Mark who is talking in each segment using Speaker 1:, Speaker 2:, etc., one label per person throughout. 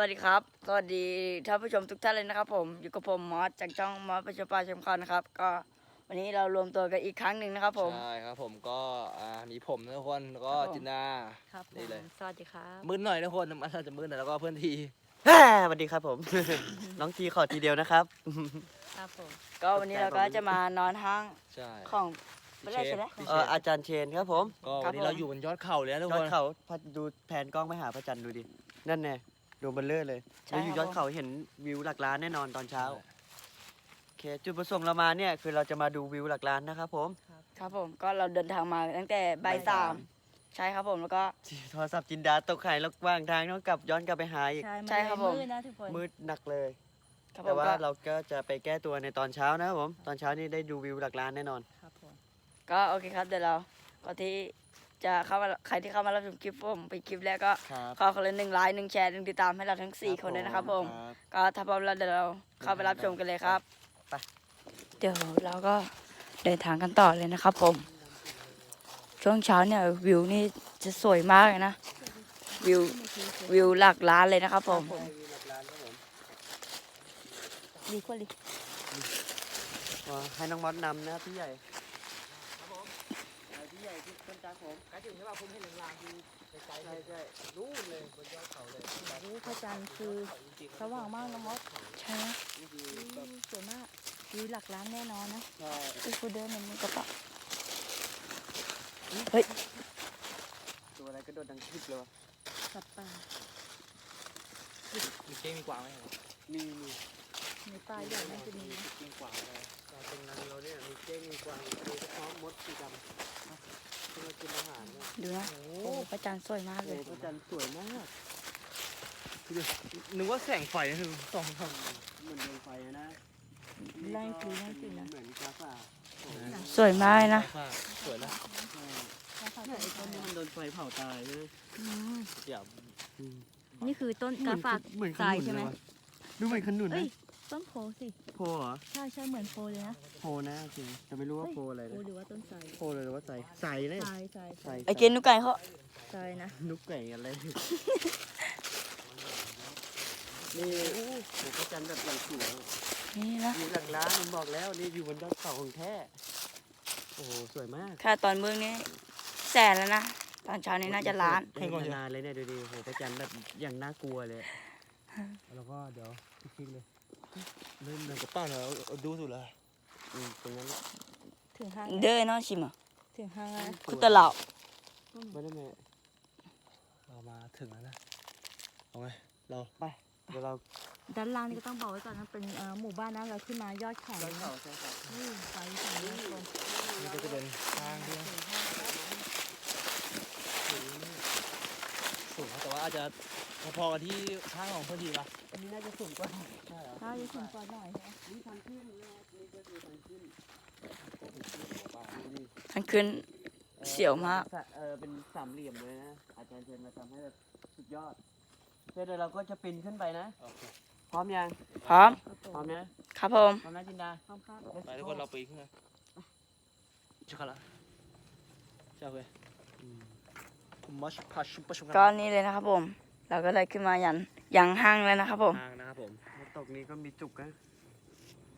Speaker 1: วัสดีครับ สวัสดีท่านผู้ชมทุกท่านเลยนะครับ ผมอยู่กับผมมอสจากช่องมอสประชาปาชมคอนนะครับ ก็วันนี้เรารวมตัวกันอีกครั้งหนึ่งนะครับ ผม
Speaker 2: ใช่ครับผมก็อ่ามีผมนะทุกคนแล้วก็
Speaker 1: ครับผม
Speaker 2: จินดา
Speaker 3: ครับผ
Speaker 2: นี่
Speaker 3: ม
Speaker 2: เลย
Speaker 3: สวัสดีครับ
Speaker 2: มืดหน่อยนะทุกคนมันอาจจะมืดหน่อยแล้วก็เพื่อนที
Speaker 4: แฮ่สวัสดีครับผม น้องทีขอทีเดียวนะครับ
Speaker 3: ครับผม
Speaker 1: ก็วันนี้เราก็จะมานอนห้าง
Speaker 2: ใช่
Speaker 1: ของไม่ได้ใช่ไหม
Speaker 2: พี่
Speaker 4: เอออาจารย์เชนครับผม
Speaker 2: ก็
Speaker 1: ครั
Speaker 2: วั
Speaker 1: บ
Speaker 2: นนี้
Speaker 1: ผม
Speaker 2: เราอยู่บนยอดเขาเลยนะทุก
Speaker 4: ยอ
Speaker 2: ค
Speaker 4: ด
Speaker 2: น
Speaker 4: เขาพาดูแผนกล้องไปหาพระจันทร์ดูดิ นั่นแน่ ดูเบลเลอร์เลย
Speaker 1: ใช่
Speaker 4: เราอยู่
Speaker 1: ค
Speaker 4: ย
Speaker 1: รั
Speaker 4: อบด
Speaker 1: ผม
Speaker 4: เขาเห็นวิวหลักล้านแน่นอนตอนเช้าโอเคจุดประสงค์เรามาเนี่ยคือเราจะมาดูวิวหลักล้านนะครับผม
Speaker 1: ครับผมก็เราเดินทางมาตั้งแต่บ่าย
Speaker 4: บ่าย
Speaker 1: สา
Speaker 4: สามม
Speaker 1: ใช่ครับผมแล้วก็
Speaker 4: โทรศัพท์จินดาตกไข่ระหว่างทางต้องกลับย้อนกลับไปหาอีก
Speaker 3: ใช่
Speaker 1: ใช่ครับผม
Speaker 3: มืดนะทุกคน
Speaker 4: มืดหนักเลย
Speaker 1: ครับผ
Speaker 4: แต่
Speaker 1: ม
Speaker 4: ว่า
Speaker 1: ก็
Speaker 4: เราก็จะไปแก้ตัวในตอนเช้านะครับผม ตอนเช้านี่ได้ดูวิวหลักล้านแน่นอน
Speaker 3: ครับผม
Speaker 1: ก็โอเคครับเดี๋ยวเราก่อนที่ จะเข้ามาใครที่เข้ามารับชมคลิปผมเป็นคลิปแรกก็
Speaker 4: ครับ
Speaker 1: ขอคนละหนึ่งไลค์หนึ่งแชร์หนึ่งติดตามให้เราทั้งสี่คนเลยนะครับผมก็ถ้าพร้อมแล้วเดี๋ยวเราเข้าไปรับชมกันเลยครับ
Speaker 4: ไป
Speaker 1: เดี๋ยวเราก็เดินทางกันต่อเลยนะครับผม ช่วงเช้าเนี่ยวิวนี่จะสวยมากเลยนะ วิววิวหลักล้านเลยนะครับผม
Speaker 3: ดีกว่าดิ
Speaker 4: อ๋อให้น้องมอสนำนะครับพี่ใหญ่พี่ใหญ่ที่ ต้นจ้าผม
Speaker 2: ใกล้ถึงใช่ป่ะผมเห็นลางๆคือไกลๆ
Speaker 4: ใช่ใช่
Speaker 2: นู่นเลยบนยอดเขาเลย
Speaker 3: โอ้พระจันทร์คือสว่างมากนะมด
Speaker 1: ใช่ไหม
Speaker 4: นี่คือ
Speaker 3: อื
Speaker 4: แบบ
Speaker 3: มสวยมากวิวหลักล้านแน่นอนนะ
Speaker 4: ใช่
Speaker 1: คือกูเดินมันมีกระเป๋า
Speaker 4: ตัวอะไรก็โดดดังคลิปเลยวะ
Speaker 3: สัตว์ป่า
Speaker 2: มีเก้งมีกวางไหม
Speaker 4: มีมี
Speaker 3: ในป่าใหญ่น่าจะมีนะ
Speaker 4: เก้งกวางเลยเราเป็นรังเราเนี่ยมีเก้งมีกวางมีกระเพาะมดสีดำที่ มากินอาหารเนี่ย
Speaker 1: ดูนะ โอ้พระจันทร์สวยมากเล
Speaker 4: โอ้
Speaker 1: ย
Speaker 4: พระจันทร์สวยมาก
Speaker 2: นึกว่าแสงไฟนะคือสองสอง
Speaker 4: เหมือนดวงไฟนะ
Speaker 3: ไล่คือไล่คือนะ
Speaker 4: เหมือนกาฝาโอ้ย
Speaker 1: สวยมากเลยนะ
Speaker 2: สวยนะ
Speaker 4: ใช่
Speaker 3: แล้วเขา
Speaker 4: เนี่ยไอ้ต้นนี้มันโดนไฟเผาตายเลย
Speaker 3: อืม
Speaker 2: เดี๋ยว
Speaker 3: นี่คือต้นกาฝาก
Speaker 4: เหมือนข
Speaker 3: ทราย
Speaker 4: นุน
Speaker 3: ใช่ไหม
Speaker 4: เลยวะดูเหมือนขนุน
Speaker 3: เอ้
Speaker 4: นะ
Speaker 3: ย ต้นโพสิ
Speaker 4: โพเหรอ
Speaker 3: ใช่ใช่เหมือนโพเลยนะ
Speaker 4: โพนะโอเคแต่ไม่รู้ว่าโพอะไร
Speaker 3: โพ
Speaker 4: เลย
Speaker 3: หรือว่าต้นไทร
Speaker 4: โพเลยหรือว่าใสใสเลย
Speaker 3: ทรายทรายทราย
Speaker 1: ไอเกณฑ์นุกไก่เขา
Speaker 3: ทรายนะ
Speaker 4: นุกไก่อะไร นี่โอ้โหพระจันทร์แบบอย่างสวย
Speaker 1: นี่นะ
Speaker 4: มีหลักล้านผมบอกแล้วนี่อยู่บนยอดเขาของแท้ โอ้โหสวยมาก
Speaker 1: ค่าตอนเมืองนี่แสนแล้วนะ ตอนเช้านี้น่าจะล้าน
Speaker 4: เห็นนานเลยเนี่ยดูดิโอ้โหพระจันทร์แบบอย่างน่ากลัวเลย
Speaker 2: แล้วก็เดี๋ยวคลิกเลย เริ่มเดินกับป้าเนาะเอาดูสุดเลย
Speaker 4: อืมตรงนั้นแหละ
Speaker 3: ถึงห้าง
Speaker 1: เดินเนาะชิมอะ
Speaker 3: ถึงห้างแล้วนะ
Speaker 1: คุตะเหล่า
Speaker 4: ไม่ได้ไหม
Speaker 2: เรามาถึงแล้วนะเอาไงเรา
Speaker 4: ไปเดี๋ยวเรา
Speaker 3: ด้านล่างนี่ก็ต้องบอกไว้ก่อนนะเป็นเอ่อหมู่บ้านนะเราขึ้นมายอดเขา
Speaker 4: ยอด
Speaker 3: นะ
Speaker 4: เขาใช่ครับ
Speaker 3: อืมไปถึงนะทุกคน
Speaker 2: นี่ก็จะเป็นทางที่สูงแต่ว่า อาจจะพอๆกับที่ข้างของเพื่อนทีปะ
Speaker 4: อันนี้น่าจะสูงกว่าใช่เหรอ
Speaker 3: ถ้าจะถึงก่อนหน่อยใช่ไหม
Speaker 4: นี่ทางขึ้นเลยนี่ก็คือทางขึ้นป่าดูดิ
Speaker 1: ทั้งขึ้น
Speaker 4: ออ
Speaker 1: เสียวมาก
Speaker 4: เออเป็นสามเหลี่ยมเลยนะอาจารย์เชิญมาทำให้แบบสุดยอดเดี๋ยวเราก็จะปีนขึ้นไปนะ
Speaker 2: โอเค
Speaker 4: พร้อมยัง
Speaker 1: พร้อม
Speaker 4: พร้อมนะ
Speaker 1: ครับผม
Speaker 4: พร้อมนะจินดา
Speaker 3: พร้อมครับ
Speaker 2: ไปทุกคนเราปีนขึ้นเลยชิคาระเจ้าเว้ยผ มมาชุพัชชุปชุ
Speaker 1: ก็นี่เลยนะครับผม เราก็เลยขึ้นมายันยังห้างแล้วนะครับผม
Speaker 2: ทางนะครับผม
Speaker 4: น้ำตกนี้ก็มีจุกนะ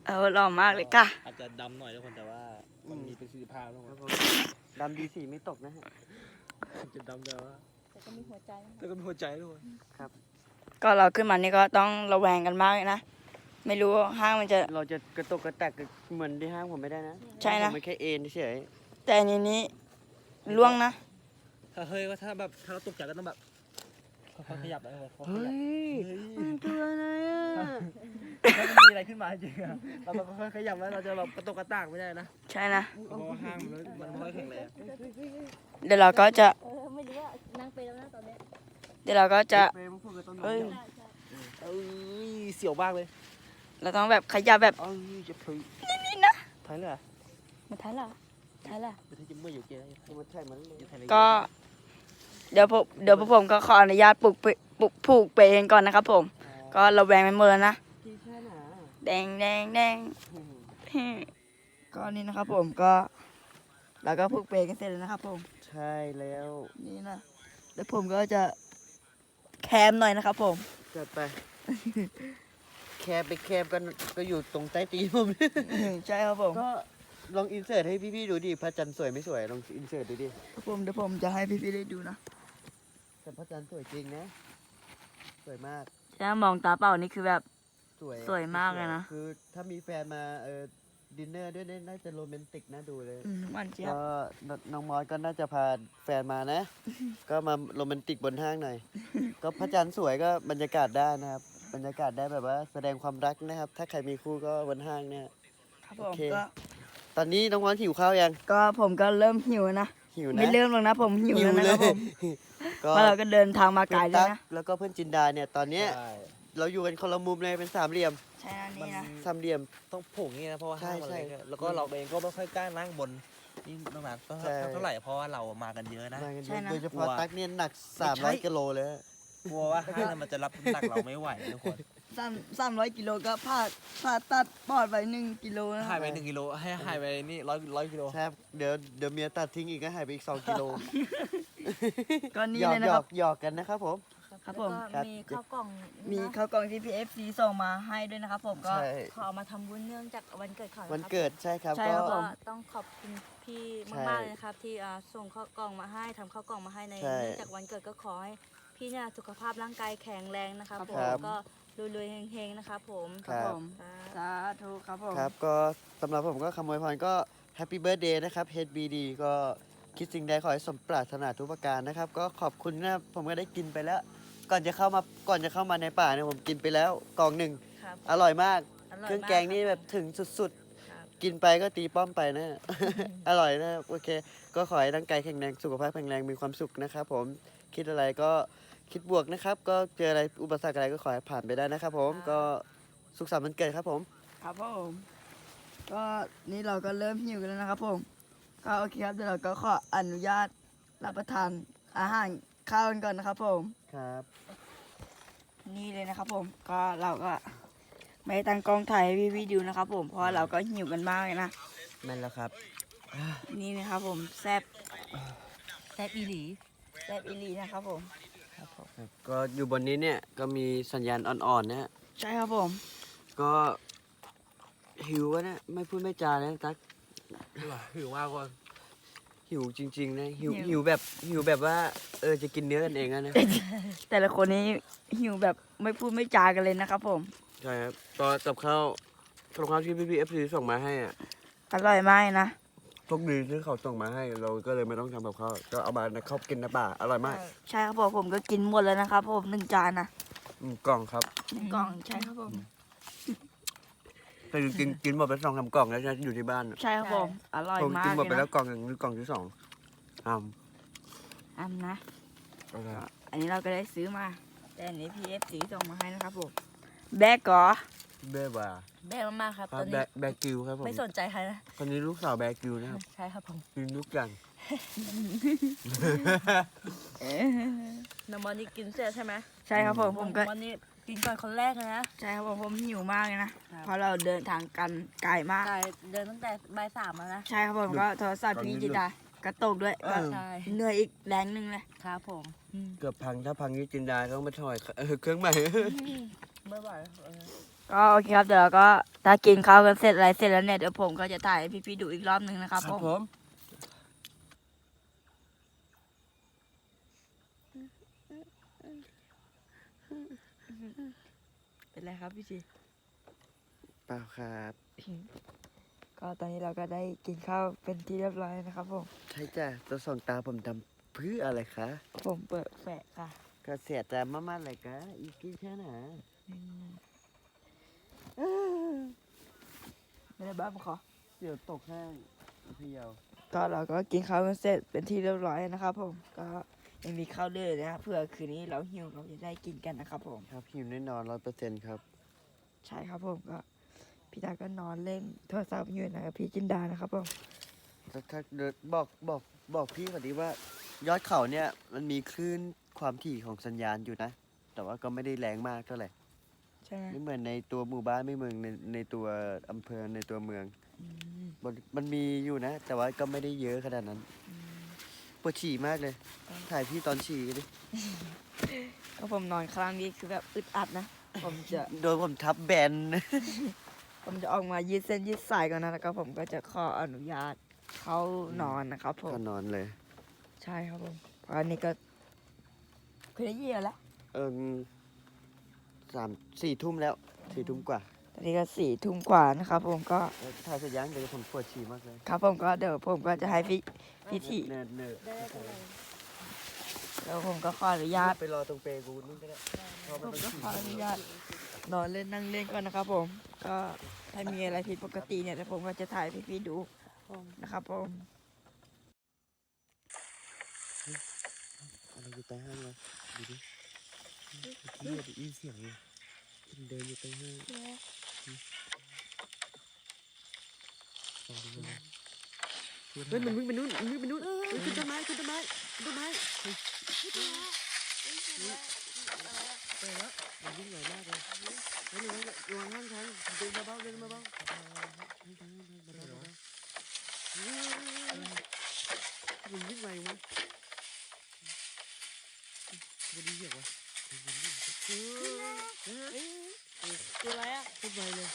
Speaker 1: เออหล่อมากเลยค่ะ
Speaker 2: อาจจะดำหน่อยทุกคนแต่ว่ามันมีประสิทธิภาพทุก
Speaker 4: ค
Speaker 2: ค
Speaker 4: รั
Speaker 2: น
Speaker 4: บผมดำดีสีไม่ตกนะฮะ
Speaker 2: จะดำแต่ว่า
Speaker 3: แต่ก็มีหัวใจนะ
Speaker 2: แต่ก็มีหัวใจด้วย
Speaker 1: ก็เราขึ้นมานี่ก็ต้องระแวงกันมากเลยนะ ไม่รู้ว่าห้างมันจะ
Speaker 4: เราจะกระตกกระแตกเหมือนที่ห้างผมไม่ได้นะ
Speaker 1: ใช่นะ
Speaker 4: ผมไม่แค่เอ็นเฉย
Speaker 1: แต่อันนี้นี้ล่วงนะ
Speaker 2: ถ้าเฮ้ยว่าถ้าแบบถ้าเราตกใจก็ต้องแบบค่อยๆขยับนะทุกคน
Speaker 4: เฮ้ย
Speaker 2: เฮ้ย
Speaker 4: มันคืออะไรอะ
Speaker 2: ถ้ามันมีอะไรขึ้นมาจริงอะเราแบบค่อยๆขยับแล้วเราจะแบบกระตกกระตากไม่ได้นะ
Speaker 1: ใช่นะ
Speaker 2: เพราะว่าห้างมันมันไม่ค่อยแข็งแรง
Speaker 1: เดี๋ยวเราก็จะ
Speaker 3: เออไม่รู้ว่านั่งไปแล้วนะตอนเนี้ย
Speaker 1: เดี๋ยวเราก็จะ
Speaker 4: เฟรมพูดกับต้นไม้
Speaker 1: เอ้ย
Speaker 3: ใช่ใช่
Speaker 2: เอ้ยเสียวมากเลย
Speaker 1: เราต้องแบบขยับแบบ
Speaker 4: เอ้ยจะพึ่ง
Speaker 2: ถอยเลยเหรอ
Speaker 1: มาท้ายละท้ายละ
Speaker 2: ไม่ใช่จิ้มเมื่ออยู่เกย์
Speaker 4: เอามาแท่งมันเลย
Speaker 2: อยู่ไทยเลย
Speaker 1: ก็ เดี๋ยวผมเดี๋ยวพวกผมก็ขออนุญาตปลูกไปปลูกผูกไปเองก่อนนะครับผม ก็ระแวงไปหมดแล้วนะ
Speaker 4: ที่แค่หนา
Speaker 1: แดงแดงแดงก็นี่นะครับผมก็เราก็ผูกเปกันเสร็จแล้วนะครับผม
Speaker 4: ใช่แล้ว
Speaker 1: นี่นะแล้วผมก็จะแคมหน่อยนะครับผม
Speaker 4: คจัดไป แคบไปแคบกันก็อยู่ตรงใต้ตีนผม
Speaker 1: ใช่ครับผม
Speaker 4: ก็ลองอินเสิร์ตให้พี่ๆดูดิพระจันทร์สวยไม่สวยลองอินเสิร์ตดูดิ
Speaker 1: ครับผมเดี๋ยวผมจะให้พี่ๆได้ดูนะ
Speaker 4: แต่พระจันทร์สวยจริงนะ สวยมาก
Speaker 1: ถ้ามองตาเปล่านี่คือแบบ
Speaker 4: สวย
Speaker 1: สวยมากเลยนะ
Speaker 4: คือถ้ามีแฟนมาเออดินเนอร์ด้วยเนี่ยน่าจะโรแมนติกน่าดูเลย
Speaker 1: อืมหวานเจี๊ยบ
Speaker 4: ก็นน้องมอสก็น่าจะพาแฟนมานะ ก็มาโรแมนติกบนห้างหน่อย ก็พระจันทร์สวยก็บรรยากาศได้นะครับ บรรยากาศได้แบบว่า แสดงความรักนะครับ ถ้าใครมีคู่ก็บนห้างเนี่ย
Speaker 1: ครับ
Speaker 4: โอ
Speaker 1: ผม
Speaker 4: เค
Speaker 1: ก็
Speaker 4: ตอนนี้น้องมอสหิวข้าวยัง
Speaker 1: ก็ผมก็เริ่มหิวนะ
Speaker 4: หิวนะ
Speaker 1: ไม่เริ่มหรอกนะผมหิวแล้วนะครับผม
Speaker 4: ก็
Speaker 1: เพราะเราก็เดินทางมาไกล
Speaker 4: เพื่อน
Speaker 1: ด้ว
Speaker 4: ตั๊
Speaker 1: ย
Speaker 4: ก
Speaker 1: นะ
Speaker 4: แล้วก็เพื่อนจินดาเนี่ยตอนเนี้ย
Speaker 2: ใช่
Speaker 4: เราอยู่กันคนละมุมเลยเป็นสามเหลี่ยม
Speaker 1: ใช่นะนี่นะ
Speaker 4: สามเหลี่ยม
Speaker 2: ต้องผูกอย่างนี้นะเพราะว่า
Speaker 4: ใช่
Speaker 2: ห้างมันเล็ก
Speaker 4: ใช่
Speaker 2: อะแล้วก็เราเองก็ไม่ค่อยกล้านั่งบนนี่น้องนัทก็
Speaker 4: ใช่
Speaker 2: เท่าไหร่เพราะว่าเรามากันเยอะนะ
Speaker 4: มากันเย
Speaker 1: ใช่
Speaker 4: อะ
Speaker 1: นะ
Speaker 4: โดยเฉ
Speaker 2: กลั
Speaker 4: พาะ
Speaker 2: ว
Speaker 4: ตั๊กเนี่ยหนัก
Speaker 2: ไม่ใช่
Speaker 4: 300กิโลเลยฮะ
Speaker 2: กลัวว่าห้างมันจะรับน้ำหนักเราไม่ไหวนะทุกคน
Speaker 1: สามสามร้อยกิโลก็ผ่าผ่าตัดปอดไปหนึ่งกิโลนะค
Speaker 2: หา
Speaker 1: รั
Speaker 2: ย
Speaker 1: บ
Speaker 2: ไปหนึ่งกิโลให้หายไปนี่ร้อยร้อยกิโล
Speaker 4: ใช่ครับเดี๋ยวเดี๋ยวเมียตัดทิ้งอีกก็หายไปอีก 2 กิโล
Speaker 1: ก็นี่
Speaker 4: หยอ
Speaker 1: เล
Speaker 4: ก
Speaker 1: ยนะ
Speaker 4: หย
Speaker 1: ค
Speaker 4: อ
Speaker 1: รับ
Speaker 4: กหยอกกันนะครับผม
Speaker 1: ครับผม
Speaker 3: แล้ว
Speaker 4: ครั
Speaker 3: ก็
Speaker 4: บ
Speaker 3: มีข้าวกล่อง
Speaker 1: มี
Speaker 3: นะ
Speaker 1: ข้าวกล่องที่ PFC ส่งมาให้ด้วยนะครับผมก็
Speaker 4: ใช่
Speaker 3: เขาเอามาทำบุญเนื่องจากวันเกิดเขาะครับ
Speaker 4: วันเกิดใช่ครับ
Speaker 1: ใช่
Speaker 4: ก็
Speaker 1: ครับผ
Speaker 3: ก็
Speaker 1: ม
Speaker 3: ต้องขอบคุณพี่
Speaker 4: ใช่
Speaker 3: มากๆเลยนะครับ ที่อ่าส่งข้าวกล่องมาให้ทำข้าวกล่องมาให้ใน
Speaker 4: ใช่
Speaker 3: เนื่องจากวันเกิดก็ขอให้พี่เนี่ยสุขภาพร่างกายแข็งแรงนะครับ
Speaker 1: ครับ
Speaker 3: ผ
Speaker 1: ผม
Speaker 3: มก็รวยๆเฮงๆนะครับผม
Speaker 1: ครับผม
Speaker 3: ครับ
Speaker 1: สาธุครับผม
Speaker 4: ครับก็สำหรับผมก็คำอวยพรก็แฮปปี้เบิร์ดเดย์นะครับ HBD ก็ คิดสิ่งใดขอให้สมปรารถนาทุกประการนะครับ ก็ขอบคุณนะผมก็ได้กินไปแล้ว ก่อนจะเข้ามาก่อนจะเข้ามาในป่าเนี่ยผมกินไปแล้วกล่องหนึ่ง
Speaker 3: ครับ
Speaker 4: อร่อยมาก
Speaker 3: อร่อย
Speaker 4: เครื่อง
Speaker 3: มาก
Speaker 4: แกงนี่แบบถึงสุด
Speaker 3: ครับ
Speaker 4: ๆ กินไปก็ตีป้อมไปนะ อร่อยนะโอเค ก็ขอให้ร่างกายแข็งแรงสุขภาพแข็งแรงมีความสุขนะครับผมคิดอะไรก็คิดบวกนะครับ ก็เจออะไรอุปสรรคอะไรก็ขอให้ผ่านไปได้นะครับผมก็สุขสันต์วันเกิดครับผม
Speaker 1: ครับผม ก็นี่เราก็เริ่มหิวกันแล้วนะครับผม ก็โอเคครับเดี๋ยวเราก็ขออนุญาตรับประทานอาหารข้าวกันก่อนนะครับผม
Speaker 4: ครับ
Speaker 1: นี่เลยนะครับผมก็เราก็ไม่ได้ตั้งกล้องถ่ายให้พี่ๆดูนะครับผมเพราะว่าเราก็หิวกันมากเลยนะ
Speaker 4: แม่นแล้วครับ
Speaker 1: นี่นะครับผมแซบ
Speaker 3: แซ่บอีหลี
Speaker 1: แซบอีหลีนะครับผม
Speaker 4: ก็อยู่บนนี้เนี่ยก็มีสัญญาณอ่อนๆนะฮะ
Speaker 1: ใช่ครับผม
Speaker 4: ก็หิววะเนี่ยไม่พูดไม่จาเลยนะตั๊ก
Speaker 2: หิวมากคน
Speaker 4: หิวจริง ๆ นะหิว หิวแบบหิวแบบว่า เออจะกินเนื้อกันเองอะนะ
Speaker 1: แต่ละคนนี้หิวแบบไม่พูดไม่จากันเลยนะครับผม
Speaker 4: ใช่ครับตอนกับข้าวกับข้าวที่พี่พีเอฟซีส่งมาให้อะ
Speaker 1: อร่อยมากนะ
Speaker 4: โชคดีที่เขาส่งมาให้ เราก็เลยไม่ต้องทำกับข้าวก็เอามาในข้าวกินในป่าอร่อยมาก
Speaker 1: ใช่ครับผมผมก็กินหมดแล้วนะครับผมหนึ่งจานนะ
Speaker 4: อืมกล่องครับ
Speaker 1: หนึ่งกล่องใช่ครับผม
Speaker 4: แต่กินกินหมดไปสองสามกล่องแล้วนะอยู่ที่บ้านอะ
Speaker 1: ใช่ครับผม อร่อย
Speaker 4: ผม
Speaker 1: มา
Speaker 4: กิน
Speaker 1: ก
Speaker 4: หมด
Speaker 1: เล
Speaker 4: ไป
Speaker 1: ย
Speaker 4: แล้ว
Speaker 1: นะ
Speaker 4: กล่องหนึ่งหรือกล่องที่สองอ้าว
Speaker 1: อันนะ
Speaker 4: โอเค
Speaker 1: อันนี้เราก็ได้ซื้อมา แต่อันนี้ PFC ส่งมาให้นะครับผม แบกก่อ
Speaker 4: เบ้ว่า
Speaker 3: แม่มากๆครับ
Speaker 4: ครั
Speaker 3: ต
Speaker 4: บ
Speaker 3: อน
Speaker 4: แบ
Speaker 3: นี้
Speaker 4: กแบกกิวครับผม
Speaker 3: ไม่สนใจใครนะ
Speaker 4: คนนี้ลูกสาวแบกกิวนะครับ
Speaker 3: ใช่ครับผม
Speaker 4: กินทุกอย่าง
Speaker 1: เอ๊ะ
Speaker 3: น้ำมันนี่กินเสร็จใช่ไหม
Speaker 1: ใช่ครับผม ผมก็
Speaker 3: น้ำมันนี่ กินก่อนคนแรกเลยนะ
Speaker 1: ใช่ครับผมผมหิวมากเลยนะ
Speaker 3: ครับ
Speaker 1: เพราะเราเดินทางกันไกลมาก
Speaker 3: กายเดินตั้งแต่บ่ายสามแล้วนะ
Speaker 1: ใช่ครับผมก็โทรศัพท์พี่จิตากระตกด้วย
Speaker 4: เออ
Speaker 3: ใช่
Speaker 1: เหนื่อยอีกแรงหนึ่งเลย
Speaker 3: ครับผม
Speaker 4: เกือบพังถ้าพังนี่จินดาต้องมาถอยเออเครื่องใหม่
Speaker 3: เมื่อไหร่เออ
Speaker 1: ก็โอเคครับเดี๋ยวเราก็ถ้ากินข้าวกันเสร็จอะไรเสร็จแล้วเนี่ยเดี๋ยวผมก็จะถ่ายให้พี่ๆดูอีกรอบหนึ่งนะครับผม เป็นไรครับพี่จี
Speaker 4: เปล่าครับ
Speaker 1: ก็ตอนนี้เราก็ได้กินข้าวเป็นที่เรียบร้อยนะครับผม
Speaker 4: ใช่จ้ะตัวสองตาผมดำเพื่ออะไรคะ
Speaker 1: ผมเปิดแฝะค่ะ
Speaker 4: ก็เสียใจมากๆเลยกะอีกกี่แค่ไหน
Speaker 1: ไม่ได้บ้าผมขอ
Speaker 4: เดี๋ยวตกห้างเพียว
Speaker 1: ก็เราก็กินข้าวกันเสร็จเป็นที่เรียบร้อยนะครับผมก็ ยังมีข้าวเดือนะครับเผื่อคืนนี้เราหิวเราจะได้กินกันนะครับผม
Speaker 4: ครับหิวแน่นอนร้อยเปอร์เซ็นต์ครับ
Speaker 1: ใช่ครับผมก็พี่ตาก็นอนเล่นโทรศัพท์อยู่นะครับพี่จินดานะครับผม
Speaker 4: ถ้าถ้าเดินบอกบอกบอกพี่ก่อนดีว่า ยอดเขาเนี่ยมันมีคลื่นความถี่ของสัญญาณอยู่นะ แต่ว่าก็ไม่ได้แรงมากเท่าไหร่
Speaker 1: ใช่ไหม
Speaker 4: ไม่เหมือนในตัวหมู่บ้านไม่เหมือนในในตัวอำเภอในตัวเมือง
Speaker 1: อืม
Speaker 4: มันมันมีอยู่นะ แต่ว่าก็ไม่ได้เยอะขนาดนั้น
Speaker 1: อืม
Speaker 4: ปวดฉี่มากเลย ถ่ายพี่ตอนฉี่กันดิ
Speaker 1: ก็ผมนอนข้างนี้คือแบบอึดอัดนะ ผมจะ
Speaker 4: โดนผมทับแบน
Speaker 1: ผมจะออกมายืดเส้นยืดสายก่อนนะ แล้วก็ผมก็จะขออนุญาตเขานอนนะครับผม
Speaker 4: ก็นอนเลย
Speaker 1: ใช่ครับผมเพราะอันนี้ก็คือได้เยี่ยแล้ว
Speaker 4: เออสามสี่ทุ่มแล้วสี่ทุ่มกว่า
Speaker 1: ตอนนี้ก็สี่ทุ่มกว่านะครับผมก็
Speaker 4: เออถ่ายเสร็จยังเดี๋ยวผมปวดฉี่มากเลย
Speaker 1: ครับผมก็เดี๋ยวผมก็จะให้พี่ พี่ที
Speaker 4: เนิร์ดเนิร์ด
Speaker 3: ได้ได้ได้
Speaker 1: แล้วผมก็ขออนุญาต
Speaker 4: ไปรอตรงเปรย์กูนู่นก็ได้เพราะ
Speaker 1: ผ
Speaker 4: มัน
Speaker 1: ม
Speaker 4: ต้
Speaker 1: ก็
Speaker 4: อง
Speaker 1: ขออนุญาตนอนเล่นนั่งเล่นก่อนนะครับ ผม ก็ถ้ามีอะไรผิดปกติเนี่ยเดี๋ยวผมก็จะถ่ายให้พี่ๆดูนะครับผม
Speaker 4: อะไรอยู่ใต้ห้างวะดูดิเมื่อกี้ได้ยินเสียงเลยมันเดินอยู่ใต้ห้างลองดูนะ เฮ้ยมันวิ่งไปนู่นมันวิ่งไปนู่นเฮ้ยขึ้นต้นไม้ขึ้นต้นไม้ขึ้นต้นไม้เฮ้ยไปแล้วมันวิ่งไวมากเลยเฮ้ยระวังระวังข้างทางเดินเบาๆเดินเบาๆข้างทางข้างทางเบาๆเบาๆเฮ้ยมันวิ่งไววะไม่ได้เหยียบวะเฮ้ยเฮ้ย
Speaker 1: คืออะไรอะ
Speaker 4: พูดไปเลย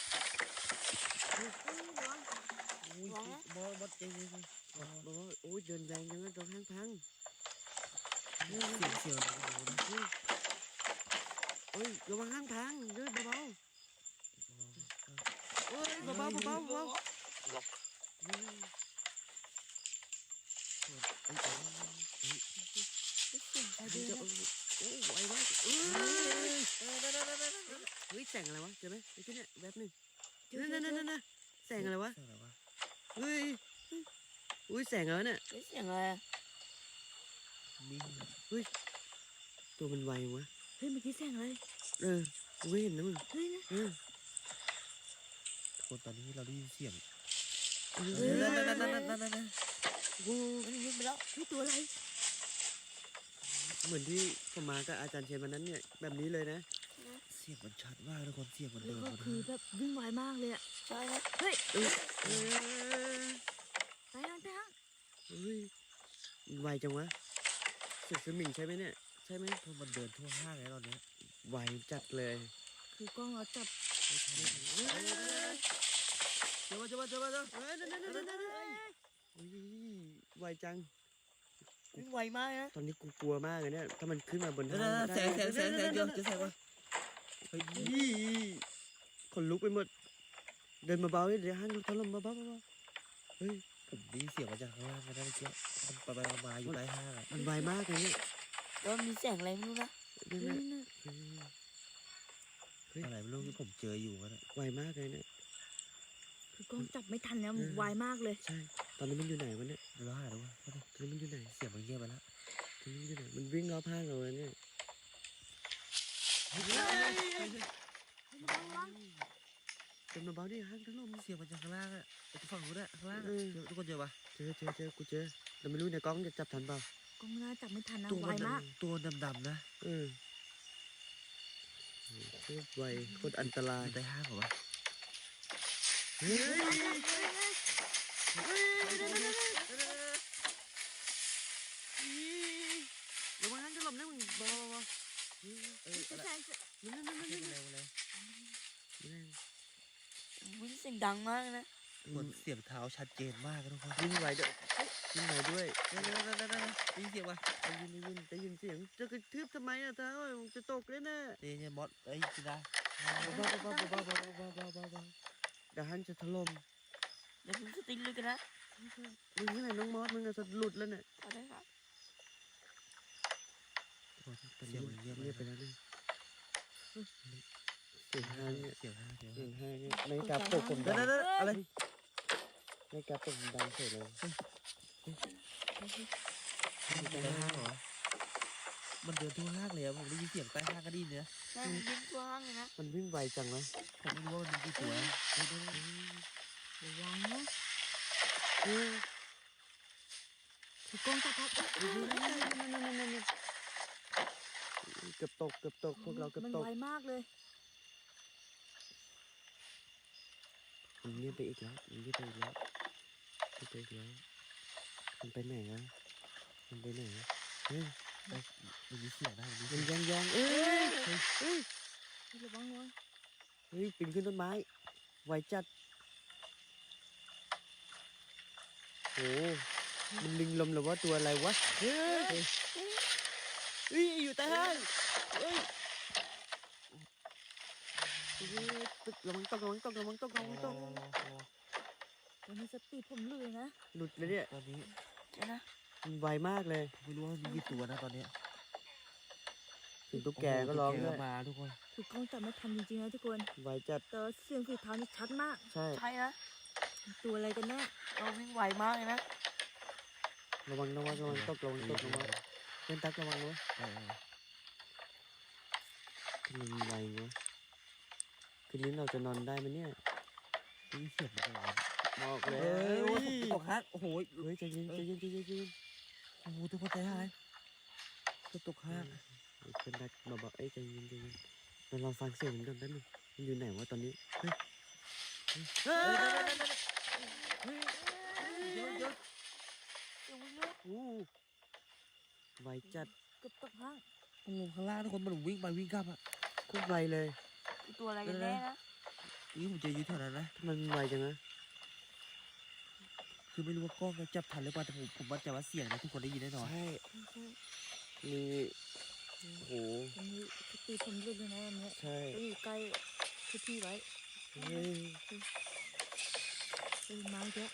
Speaker 4: อุ้ยบอบอเจ๋งเลยบอบอโอ้ยเดินแรงจังนะตรงข้างทางเสียวเสียวโอ้ยระวังข้างทางเดินเบาๆโอ้ยเบาๆเบาๆเบาๆเบาๆโอ้ไวมากเอ้ยเฮ้ยแสงอะไรวะเจอไหมไอ้ที่เนี่ยแวบหนึ่งนั่นนั่นนั่นนั่นแสงอะไรวะ เฮ้ยอุ้ยแสงอะไรวเนี่ย
Speaker 1: เสียงอะไรอะ
Speaker 4: ตัวมันไววะ
Speaker 3: เฮ้ยเมื่อกี้แสงอะไร
Speaker 4: เออกูไม่เห็นนะมึง
Speaker 3: เฮ้ยนะ
Speaker 4: เออ
Speaker 2: คนตอนนี้เราได้ยินเสียง
Speaker 4: เออ
Speaker 3: โอ้มันวิ่งไปแล้วเฮ้ยตัวอะไร
Speaker 4: เหมือนที่ผมมากับอาจารย์เชนวันนั้นเนี่ยแบบนี้เลยนะ
Speaker 2: สียงมันชัดมากทุกคนเสียงมัน
Speaker 3: แล้
Speaker 2: เดิ
Speaker 3: วนก็
Speaker 2: มา
Speaker 3: คือแบบวิ่งไวมากเลยอะ
Speaker 1: ใช่ครับ
Speaker 3: เฮ้ย
Speaker 4: เออเออ
Speaker 3: ไปทางไปทาง
Speaker 4: เฮ้ยมันไวจังวะเสือสมิงใช่ไหมเนี่ย ใช่ไหม
Speaker 2: ทุกมันเดินทั่วห้างเลยตอนเนี้ย
Speaker 4: ไวจัดเลย
Speaker 3: คือกล้องเราจับ
Speaker 4: เจอมาเจอมาเจอมาเจอเฮ้ยนั่นนั่นนั่นนั่นอุ้ยไวจัง
Speaker 1: วิ่งไวมากนะ
Speaker 4: ตอนนี้กูกลัวมากเลยเนี่ย ถ้ามันขึ้นมาบน
Speaker 2: นั่น
Speaker 4: ห้าง
Speaker 2: ๆแสงแสงแสงแสงเจอเจอแสงวะ เฮ้ย
Speaker 4: ยี่คนลุกไปหมด เดินมาเบาๆเดี๋ยวห้างถล่มเบาๆเบาๆเฮ้ย
Speaker 2: ผมได้ยินเสียงมาจากข้างล่างกันนะเมื่อกี้มันไปไปมาๆอยู่ใต้ห้างอะ
Speaker 4: มันไวมากเลยเนี่ย
Speaker 1: แล้วมีเสียงอะไรไม่รู้นะ
Speaker 4: นั่น
Speaker 3: เฮ้ย
Speaker 4: น่ะ
Speaker 3: นั่นน่ะ
Speaker 4: เฮ้ย
Speaker 2: อะไรไม่รู้ที่ผมเจออยู่กันอะ
Speaker 4: ไวมากเลยเนี่ย
Speaker 3: คือกล้องจับไม่ทันนะ
Speaker 4: เออ
Speaker 3: ไวมากเลย
Speaker 4: ใช่ ตอนนี้มันอยู่ไหนวะเนี่ย
Speaker 2: เดี๋ยวเราหาดูว่า
Speaker 4: ตอนนี้มันอยู่ไหน
Speaker 2: เสียงมันเงียบไปแล้ว
Speaker 4: ตอนนี้มันอยู่ไหนมันวิ่งรอบห้างเราเลยเนี่ย เดินมาเบาดิห้างล่ม
Speaker 2: เสียงมันจากข้างล่างอะไอ้ฝั่งนู้นอะข้างล่างอะ
Speaker 4: เจ
Speaker 2: อทุกคนเจอปะ
Speaker 4: เจอเจอเจอกูเจอแต่ไม่รู้ในกล้องจะจับทันเปล่าก
Speaker 3: ล้องน่าจับไม่ทันนะ
Speaker 2: ตัว
Speaker 3: ไว
Speaker 2: มัน
Speaker 3: มาก
Speaker 2: ตัวดำๆนะ
Speaker 4: เออโคตรไวโคตรอันตรา
Speaker 2: ยยู่ใต้ห้างเหรอวะ
Speaker 4: เฮ้ยระวังห้างถล่มนะมึงเบาๆเบาๆเฮ้ย
Speaker 2: เอ้ยอะไร
Speaker 3: ใช่ใช่
Speaker 4: นั่นนั่นนั่นนั่น
Speaker 2: เร็วเร็ว
Speaker 4: นั่น
Speaker 1: วิ่งเสียง ดังมากนะ
Speaker 2: กดเสียงเท้าชัดเจนมากอะทุกคน
Speaker 4: วิ่งไวด้วยวิ่งไวด้วย
Speaker 2: เร็วเร็วเร็วเร็วเร็วได้ยินเสียงปะ
Speaker 4: ได้ยินได้ยินได้ยินเสียง จะกระทืบทำไมอะเท้าอะมึงจะตกเลยนะ
Speaker 2: เดี๋ยวเนี่ยมอสไอ้ยจินดา
Speaker 4: เบาๆเบาๆเบาๆเบาๆเบาๆเบาๆเบาๆเบาๆเดี๋ยวหันจะถล่ม
Speaker 1: เดี๋ยวผมสติ๊กเลยกันนะ
Speaker 4: มึงนี่ไหนน้องมอสมึงอะจะหลุดแล้วเนี่ย
Speaker 1: ขอได้ครับ
Speaker 4: ตอนนี้เงียบไปแล้วเนี่ยเสียงห้าเนี่ย
Speaker 2: เสียงห้าเสียงห้ายง
Speaker 4: งห้าเนี่ยในกราฟปกผม
Speaker 2: เดี๋ยว
Speaker 4: ดัง
Speaker 2: เดี๋ยวเดี๋ยวอะไร
Speaker 4: ในกราฟปกผมดังเฉยเลย
Speaker 2: อยู่ใต้ห้างเหรอมันเดินทั่วห้างเลยอะผมได้ยินเสียงใต้ห้างก็ได้ยินเนี่ย
Speaker 1: นั่นวิ่งทั่วห้างเลยนะ
Speaker 4: มันวิ่งไวจังวะ
Speaker 2: ผมไม่รู้ว่ามันมีกี่ตัวนะเฮ้ยเดี๋ยวเดี๋ยว
Speaker 3: ระวังนะ
Speaker 4: เออ
Speaker 3: คือกล้องจับทัน
Speaker 4: เกือบตกเกือบตกพวกเราเกือบ
Speaker 3: มัน
Speaker 4: ตก
Speaker 3: ไวมากเลย
Speaker 4: มันเงียบไปอีกแล้วมันเงียบไปอีกแล้วเงียบไปอีกแล้วมันไปไหนอะมันไปไหนเฮ้ย
Speaker 2: มันมีเสียงนะมันมี
Speaker 4: มัน
Speaker 2: เสียง
Speaker 4: ยองยองเอ้ยเฮ้ยเฮ้ย
Speaker 3: ระวังระวัง
Speaker 4: เฮ้ยปีนขึ้นต้นไม้ไวจัดโอ้มันลิงลมหรือว่าตัวอะไรวะเฮ้ยเฮ้ยอยู่ใต้ห้างเฮ้ยเฮ้ย ตึกระวังตกระวังตกระวังตกระวังตก
Speaker 3: ตอนนี้สติผมหลุดเลยนะ
Speaker 4: หลุดเลยเนี่ย
Speaker 2: ตอนนี้
Speaker 1: เดี๋ยวนะ
Speaker 4: มันไวมากเลย
Speaker 2: ไม่รู้ว่ามีกี่ตัวนะตอนเนี้ย
Speaker 4: ถึงตุ๊กแกก็ร้อง
Speaker 2: โโห
Speaker 4: ด้
Speaker 2: ตุ๊
Speaker 4: วย
Speaker 2: กแกมาทุกคน
Speaker 3: คือกล้องจับไม่ทันจริงๆนะทุกคน
Speaker 4: ไวจัด
Speaker 3: แต่เสียงฝีเท้านี่ชัดมาก
Speaker 4: ใช่
Speaker 1: ใช่นะ
Speaker 3: ตัวอะไรกันแน่
Speaker 1: เราวิ่งไวมากเลยนะ
Speaker 4: ระวังระวังระวังตกระวังตกระวังเล่นตักระวังนะ
Speaker 2: เออ
Speaker 4: ทำไมมันไวเงี้ย คืนนี้เราจะนอนได้ไหมเนี่ย
Speaker 2: ได้ยินเสียงมันเลย
Speaker 4: บอกเล
Speaker 2: เอ้ยโอ้ย
Speaker 4: ย
Speaker 2: ตกฮักโอ้โห
Speaker 4: เฮ้ยใจเย็นใจเย็นใจเย็นใจเย็น
Speaker 2: โอ้โหทุกคนใจหายก็ตกฮัก
Speaker 4: เป็นดักมาบอกเอ้ยใจเย็นใจเย็นเราลองฟังเสียงมันก่อนแป๊บนึงมันอยู่ไหนวะตอนนี้เฮ้ยเฮ้ย
Speaker 2: เยอะเยอะ
Speaker 4: โอ้ไวจัด
Speaker 3: เกือบตกห้าง
Speaker 2: โอ้โหข้างล่างทุกคนมันวิ่งไปวิ่งกลับอะ
Speaker 4: โคตรไวเลย
Speaker 1: คือ ตัวอะไรกันแน่นะ
Speaker 2: นี่ผมเจออยู่แถวนั้นนะ
Speaker 4: ทำไมมันไวจังนะ
Speaker 2: คือไม่รู้ว่ากล้องจะจับทันหรือเปล่าแต่ผมผมมั่นใจว่าเสียงนะทุกคนได้ยินแน่นอน
Speaker 4: ใช่
Speaker 3: ใช่
Speaker 4: มีโอ้โห
Speaker 3: ตอนนี้สติผมหลุดเลยนะอันเนี้ย
Speaker 4: ใช่
Speaker 3: ก็อยู่ใกล้พี่ๆไว้
Speaker 4: เฮ้ย
Speaker 3: เป็นไม้เยอะ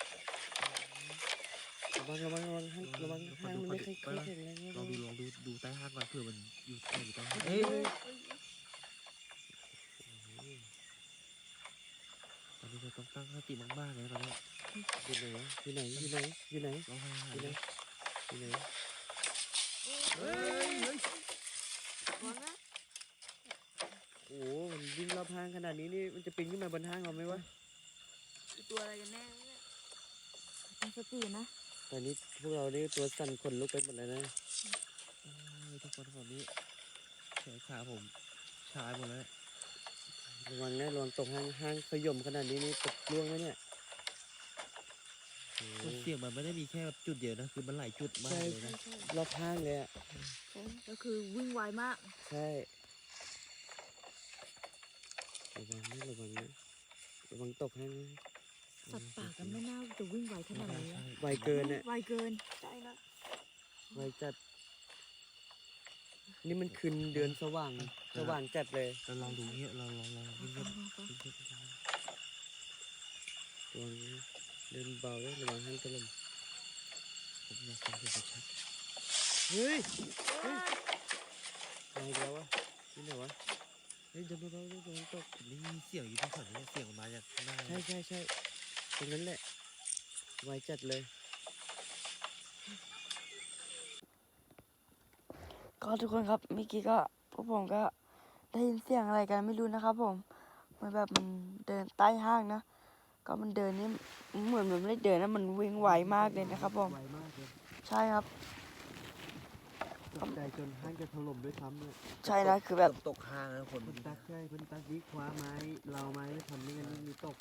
Speaker 4: ระวังระวังระวังห้างระวังห้างมันไม่เคยเคยแข็งแรง
Speaker 2: ลองดูลองดูดูใต้ห้างก่อนเผื่อมันอยู่ใต้อยู่ใต้ห้าง
Speaker 4: เฮ้ย
Speaker 2: ตอนนี้ เราต้องตั้งสติมากๆเลยตอนนี้
Speaker 4: อยู่ไหนวะอยู่ไหนอยู่ไหนอยู่ไหน
Speaker 2: ร้องไห้หา
Speaker 4: อยู่ไหน
Speaker 2: เลย
Speaker 4: อยู่ไหน
Speaker 2: เฮ้ยเฮ้ย
Speaker 1: ระวังนะ
Speaker 4: โอ้โหมันวิ่งรอบห้างขนาดนี้นี่มันจะปีนขึ้นมาบนห้างเราไหมวะ
Speaker 1: คือตัวอะไรกันแน่เนี่ย
Speaker 3: ตั้งสตินะ
Speaker 4: ตอนนี้พวกเรานี่ตัวสั่นขนลุกไปหมดเลยนะ
Speaker 2: โอ้ยทุกคนตอนนี้แขนขาผมชาหมดแล้ว
Speaker 4: ระวังนะระวังตกห้างห้างขย่มขนาดนี้นี่ตกล่วงไหมเนี่ยโอ้โห
Speaker 2: มันเสียงมันไม่ได้มีแค่แบบจุดเดียวนะ คือมันหลายจุดมากเลยนะ
Speaker 4: รอบห้างเลยอะ
Speaker 3: ก็คือวิ่งไวมาก
Speaker 4: ใช่ระวังนะระวังนะระวังตกห้างนะ
Speaker 3: สัตว์ป่ากันไม่น่าจะวิ่งไวขนาดนี้
Speaker 2: ใช่
Speaker 4: ไวเกินอะ
Speaker 3: ไวเกิน
Speaker 1: ใช่นะ
Speaker 4: ไวจัด นี่มันคืนเดือนสว่างสว่างจัดเลย
Speaker 2: เราลองดูเงี้ยเราลองลองเงียบ
Speaker 3: ฟัง
Speaker 2: ๆเงียบ
Speaker 4: ระวังนะเดินเบาเลยระวังให้างถล่ม
Speaker 2: ผมอยากฟังเสียงชัด
Speaker 4: เฮ้ยเฮ้ยมาอีกแล้ววะนี่ไหนวะเฮ้ยเดินเบาๆเลยระวังตก
Speaker 2: ผมได้ยินเสียงอยู่ที่ฝั่งนี้เสียงมาจากหน้า
Speaker 4: ใช่ใช่ใช่ตรงนั้นแหละไวจัดเลย
Speaker 1: ก็ทุกคนครับเมื่อกี้ก็พวกผมก็ได้ยินเสียงอะไรกันไม่รู้นะครับ ผมเหมันแบบมันเดินใต้ห้างนะ ก็มันเดินนี่เหมือนมันไม่ได้เดินนะมันวิ่งไวมากเลยนะครับ ผม
Speaker 4: ไวมากเลย
Speaker 1: ใช่ครับ
Speaker 4: ตกใจจนห้างจะถล่มด้วยซ้ำเนี่ย
Speaker 1: ใช่นะคือแบบ
Speaker 2: ตกห้างนะคน
Speaker 4: คุณตักใช่คุณตักวิคว้าไม้เราไม้ไม่ทำไม่งั้นไม่มีตก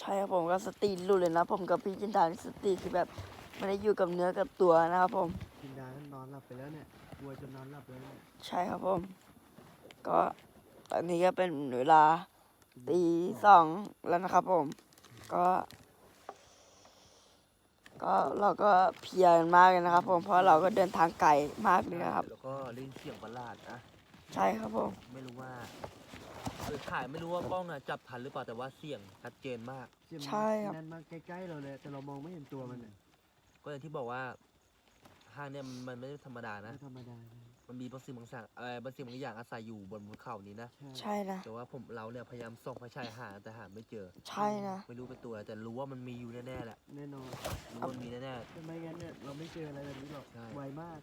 Speaker 1: ใช่ครับผมก็สติหลุดเลยนะ ผมกับพี่จินดานี่สติคือแบบไม่ได้อยู่กับเนื้อกับตัวนะครับผม
Speaker 4: กินดาก็นอนหลับไปแล้วเนี่ย กลัวจนนอนหลับแล้วเนี่ย
Speaker 1: ใช่ครับผม ก็ตอนนี้ก็เป็นเวลาตีสองแล้วนะครับผม ก็ ก็เราก็เพลียกันมากเลยนะครับ ผมเพราะเราก็เดินทางไกลมากเลยนะครับ
Speaker 2: แล้วก็ได้ยินเสียงประหลาดนะ
Speaker 1: ใช่ครับผม
Speaker 2: ไม่รู้ว่าคือถ่ายไม่รู้ว่ากล้องน่ะจับทันหรือเปล่าแต่ว่าเสียงชัดเจนมาก
Speaker 4: เสียงมัน
Speaker 1: ใช่ครับ
Speaker 4: แน่นมากใกล้ๆเราเลย แต่เรามองไม่เห็นตัวมันเนี่ย
Speaker 2: ก็อย่างที่บอกว่า ห้างเนี่ยมันมันไม่ได้ธรรมดานะ
Speaker 4: ไม่ธรรมดานะ
Speaker 2: มันมีบางสิ่งบางอย่างเออบางสิ่งบางอย่างอาศัยอยู่บนภูเขานี้นะ
Speaker 4: ใช่
Speaker 1: ใช่นะ
Speaker 2: แต่ว่าผมเราเนี่ยพยายามส่องไฟฉายหาแต่หาไม่เจอ
Speaker 1: ใช่นะ
Speaker 2: ไม่รู้เป็นตัวอะไรแต่รู้ว่ามันมีอยู่แน่ๆแหละ
Speaker 4: แน่นอน
Speaker 2: รู้ว่ามันมีแน่
Speaker 4: ทำไมงั้นเนี่ยเราไม่เจออะไรแบบนี้หรอก
Speaker 2: ใช่
Speaker 4: ไวมาก